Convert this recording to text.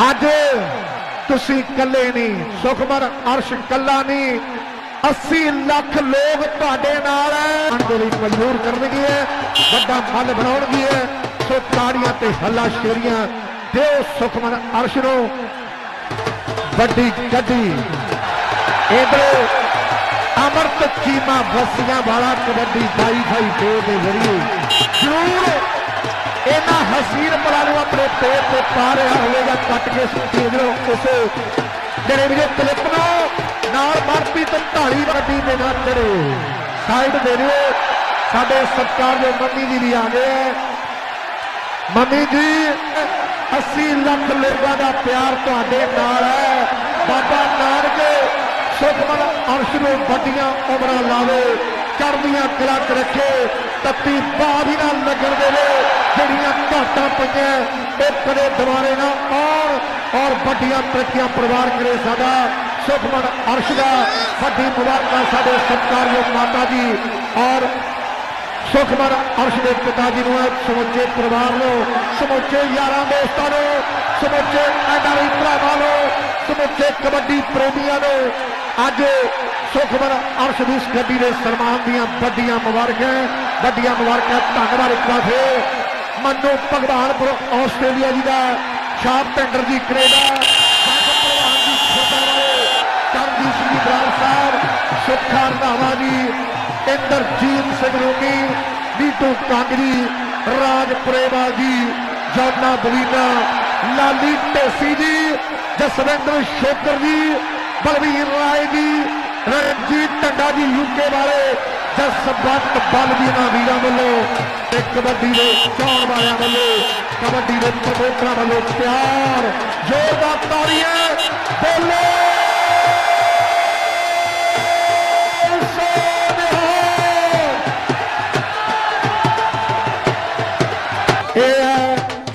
ਅੱਜ ਤੁਸੀਂ ਇਕੱਲੇ ਨਹੀਂ, ਸੁਖਮਨ, ਅਰਸ਼ ਕੱਲਾ ਨਹੀਂ 80 ਲੱਖ ਲੋਕ ਤੁਹਾਡੇ ਨਾਲ ਹੈ ਦੇ ਲਈ ਮਜਬੂਰ ਕਰਨਗੇ ਵੱਡਾ ਫਲ ਬਣਾਉਣਗੇ ਸੋ ਤਾੜੀਆਂ ਤੇ ਹੱਲਾ ਸ਼ੇਰੀਆਂ ਦਿਓ ਸੁਖਮਨ, ਅਰਸ਼ ਨੂੰ। ਵੱਡੀ ਗੱਡੀ ਇਧਰ ਅਮਰਤ ਚੀਮਾ, ਬਸੀਆਂ ਵਾਲਾ ਕਬੱਡੀ ਬਾਈ ਭਾਈ ਦੋ ਦੇ ਜ਼ਰੀਏ। ਇਹਨਾਂ ਹਸੀਨ ਨੂੰ ਆਪਣੇ ਪੇਟ ਤੇ ਪਾ ਰਿਹਾ ਹੋਵੇਗਾ, ਕੱਟ ਕੇ ਸੁੱਤੀ ਜਦੋਂ ਉਸੇ ਜਿਹੜੇ ਵੀ ਕਲਿੱਪ ਨੂੰ, ਨਾਲ ਮਨਪ੍ਰੀਤ ਢਾਲੀ ਵੱਡੀ ਦੇ ਨਾਲ ਚੜੇ ਸਾਈਡ ਦੇ ਦਿਓ ਸਾਡੇ ਸਤਕਾਰ ਦੇ ਮੰਮੀ ਜੀ ਵੀ ਆ ਗਏ ਹੈ। ਮੰਮੀ ਜੀ 80 ਲੱਖ ਲੋਕਾਂ ਦਾ ਪਿਆਰ ਤੁਹਾਡੇ ਨਾਲ ਹੈ ਬਾਬਾ ਨਾਨਕ ਸੁਖਮਨ ਅਰਸ਼ ਨੂੰ ਵੱਡੀਆਂ ਉਮਰਾਂ ਲਾਵੇ, ਚੜ੍ਹਦੀਆਂ ਕਲਾ ਚ ਰੱਖੇ, ਤੱਤੀ ਬਾਹ ਵੀ ਨਾਲ ਲੱਗਣ ਦੇਵੇ ਜਿਹੜੀਆਂ ਘਾਟਾਂ ਪਈਆਂ ਇਹ ਕਦੇ ਦੁਬਾਰੇ ਨਾ ਆਉਣ ਔਰ ਵੱਡੀਆਂ ਤਰੱਕੀਆਂ ਪਰਿਵਾਰ ਕਰੇ ਸਾਡਾ ਸੁਖਮਨ ਅਰਸ਼ ਦਾ ਵੱਡੀ ਮੁਬਾਰਕਾਂ ਸਾਡੇ ਸਤਿਕਾਰਯੋਗ ਮਾਤਾ ਜੀ ਔਰ ਸੁਖਮਨ ਅਰਸ਼ ਦੇ ਪਿਤਾ ਜੀ ਨੂੰ ਸਮੁੱਚੇ ਪਰਿਵਾਰ ਨੂੰ ਸਮੁੱਚੇ ਯਾਰਾਂ ਦੋਸਤਾਂ ਨੂੰ ਸਮੁੱਚੇ ਐਡਾਰੀ ਭਰਾਵਾਂ ਨੂੰ ਸਮੁੱਚੇ ਕਬੱਡੀ ਪ੍ਰੇਮੀਆਂ ਨੂੰ ਅੱਜ ਸੁਖਮਨ ਅਰਸ਼ ਦੀ ਇਸ ਗੱਡੀ ਦੇ ਸਨਮਾਨ ਦੀਆਂ ਵੱਡੀਆਂ ਮੁਬਾਰਕਾਂ ਵੱਡੀਆਂ ਮੁਬਾਰਕਾਂ ਧੰਨਵਾਦ ਇੱਕ ਵਾਰ ਫੇਰ ਮੰਨੂ ਭਗਵਾਨਪੁਰ, ਆਸਟ੍ਰੇਲੀਆ ਜੀ ਦਾ shop tender ji Canada Sagar Parwan ji ਖੋਤਾ ਵਾਲੇ ਚਰਨਜੀਤ ਸਿੰਘ ਬਰਾੜ ਸਾਹਿਬ, ਸੁੱਖਾ ਰੰਧਾਵਾ ਜੀ, ਇੰਦਰਜੀਤ ਸਿੰਘ ਰੂਮੀ ਨੀਟੂ ਕਾਂਗਰੀ ਰਾਜ ਪ੍ਰੇਵਾ ਜੀ, ਜਾਨਾ ਬਲੀਨਾ, ਲਾਲੀ ਢੇਸੀ ਜੀ, ਜਸਵਿੰਦਰ ਸ਼ੇਖਰ ਜੀ, ਬਲਵੀਰ ਰਾਏ ਜੀ, ਰਣਜੀਤ ਟੰਡਾ ਜੀ ਯੂਕੇ ਵਾਲੇ ਜਸਵੰਤ ਬਲ ਜੀ ਨਾ ਵੀਰਾਂ ਵੱਲੋਂ ਤੇ ਕਬੱਡੀ ਦੇ ਚਾਉਣ ਵਾਲਿਆਂ ਵੱਲੋਂ, ਕਬੱਡੀ ਦੇ ਪ੍ਰਮੋਟਰਾਂ ਵੱਲੋਂ ਪਿਆਰ, ਜ਼ੋਰਦਾਰ ਤਾੜੀਆਂ